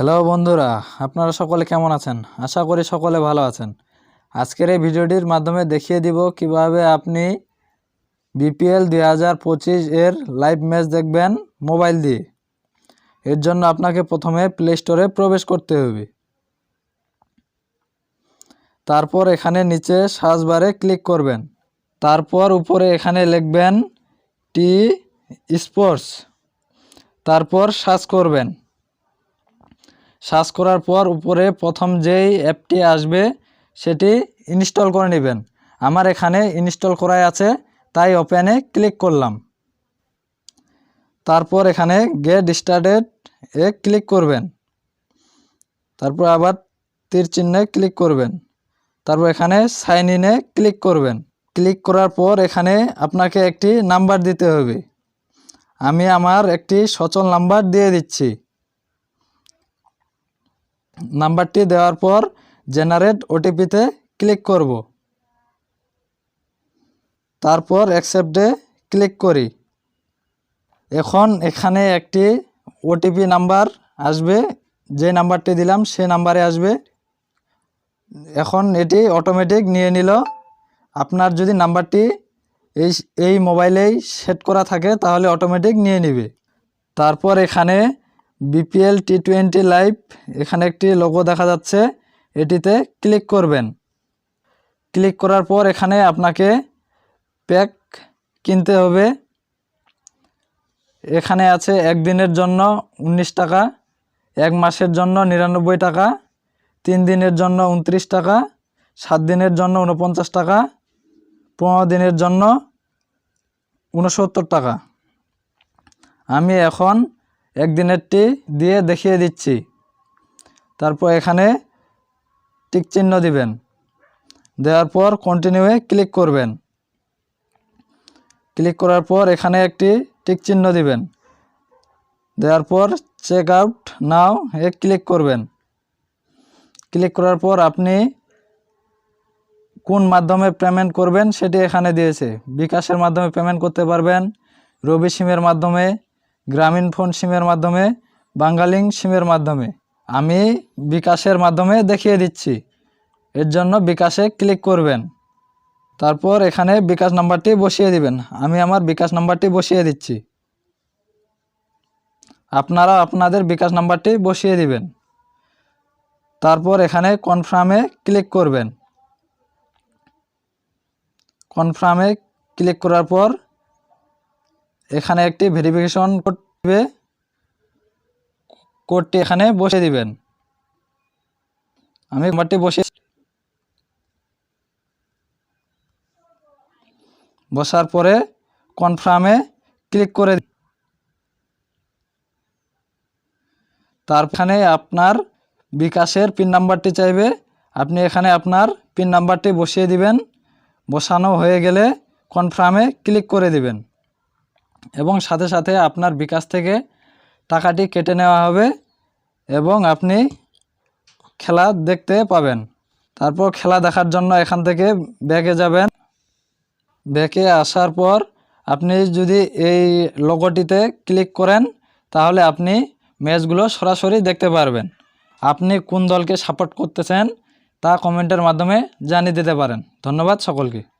Hello বন্ধুরা, আপনারা সকলে কেমন আছেন? আশা করি সকলে ভালো আছেন। আজকের এই ভিডিওটির মাধ্যমে দেখিয়ে দিব কীভাবে আপনি বিপিএল দুই হাজার পঁচিশ এর লাইভ ম্যাচ দেখবেন মোবাইল দিয়ে। এর জন্য আপনাকে প্রথমে প্লে স্টোরে প্রবেশ করতে হবে। তারপর এখানে নিচে সার্চ বারে ক্লিক করবেন। তারপর উপরে এখানে লিখবেন টি স্পোর্টস। তারপর সার্চ করবেন। সার্চ করার পর উপরে প্রথম যেই অ্যাপটি আসবে, সেটি ইনস্টল করে নেবেন। আমার এখানে ইনস্টল করাই আছে, তাই ওপেনে ক্লিক করলাম। তারপর এখানে গেট স্টার্টেড এ ক্লিক করবেন। তারপর আবার তীর চিহ্নে ক্লিক করবেন। তারপর এখানে সাইন ইনে ক্লিক করবেন। ক্লিক করার পর এখানে আপনাকে একটি নাম্বার দিতে হবে। আমি আমার একটি সচল নাম্বার দিয়ে দিচ্ছি। নাম্বারটি দেওয়ার পর জেনারেট ওটিপিতে ক্লিক করব। তারপর অ্যাকসেপ্টে ক্লিক করি। এখন এখানে একটি ওটিপি নাম্বার আসবে। যে নাম্বারটি দিলাম সেই নাম্বারে আসবে। এখন এটি অটোমেটিক নিয়ে নিল। আপনার যদি নাম্বারটি এই এই মোবাইলেই সেট করা থাকে, তাহলে অটোমেটিক নিয়ে নেবে। তারপর এখানে বিপিএল টি টোয়েন্টি লাইভ এখানে একটি লোগো দেখা যাচ্ছে। এটিতে ক্লিক করবেন। ক্লিক করার পর এখানে আপনাকে প্যাক কিনতে হবে। এখানে আছে একদিনের জন্য ১৯ টাকা, এক মাসের জন্য নিরানব্বই টাকা, তিন দিনের জন্য উনত্রিশ টাকা, সাত দিনের জন্য উনপঞ্চাশ টাকা, পনেরো দিনের জন্য উনসত্তর টাকা। আমি এখন একদিনেরটি দিয়ে দেখিয়ে দিচ্ছি। তারপর এখানে টিক চিহ্ন দিবেন। দেওয়ার পর কন্টিনিউয়ে ক্লিক করবেন। ক্লিক করার পর এখানে একটি টিক চিহ্ন দিবেন। দেওয়ার পর চেক আউট নাও এ ক্লিক করবেন। ক্লিক করার পর আপনি কোন মাধ্যমে পেমেন্ট করবেন সেটি এখানে দিয়েছে। বিকাশের মাধ্যমে পেমেন্ট করতে পারবেন। রবি সিমের মাধ্যমে গ্রামীণ ফোন সিমের মাধ্যমে, বাঙ্গালিং সিমের মাধ্যমে। আমি বিকাশের মাধ্যমে দেখিয়ে দিচ্ছি। এর জন্য বিকাশে ক্লিক করবেন। তারপর এখানে বিকাশ নাম্বারটি বসিয়ে দিবেন। আমি আমার বিকাশ নাম্বারটি বসিয়ে দিচ্ছি। আপনারা আপনাদের বিকাশ নাম্বারটি বসিয়ে দিবেন। তারপর এখানে কনফার্মে ক্লিক করবেন। কনফার্মে ক্লিক করার পর এখানে একটি ভেরিফিকেশন কোড দিবে। কোডটি এখানে বসে দিবেন। আমি নাম্বারটি বসে বসার পরে কনফার্মে ক্লিক করে তারখানে আপনার বিকাশের পিন নাম্বারটি চাইবে। আপনি এখানে আপনার পিন নাম্বারটি বসিয়ে দিবেন। বসানো হয়ে গেলে কনফার্মে ক্লিক করে দিবেন। এবং সাথে সাথে আপনার বিকাশ থেকে টাকাটি কেটে নেওয়া হবে এবং আপনি খেলা দেখতে পাবেন। তারপর খেলা দেখার জন্য এখান থেকে ব্যাগে যাবেন। ব্যাকে আসার পর আপনি যদি এই লোগোটিতে ক্লিক করেন, তাহলে আপনি ম্যাচগুলো সরাসরি দেখতে পারবেন। আপনি কোন দলকে সাপোর্ট করতেছেন তা কমেন্টের মাধ্যমে জানিয়ে দিতে পারেন। ধন্যবাদ সকলকে।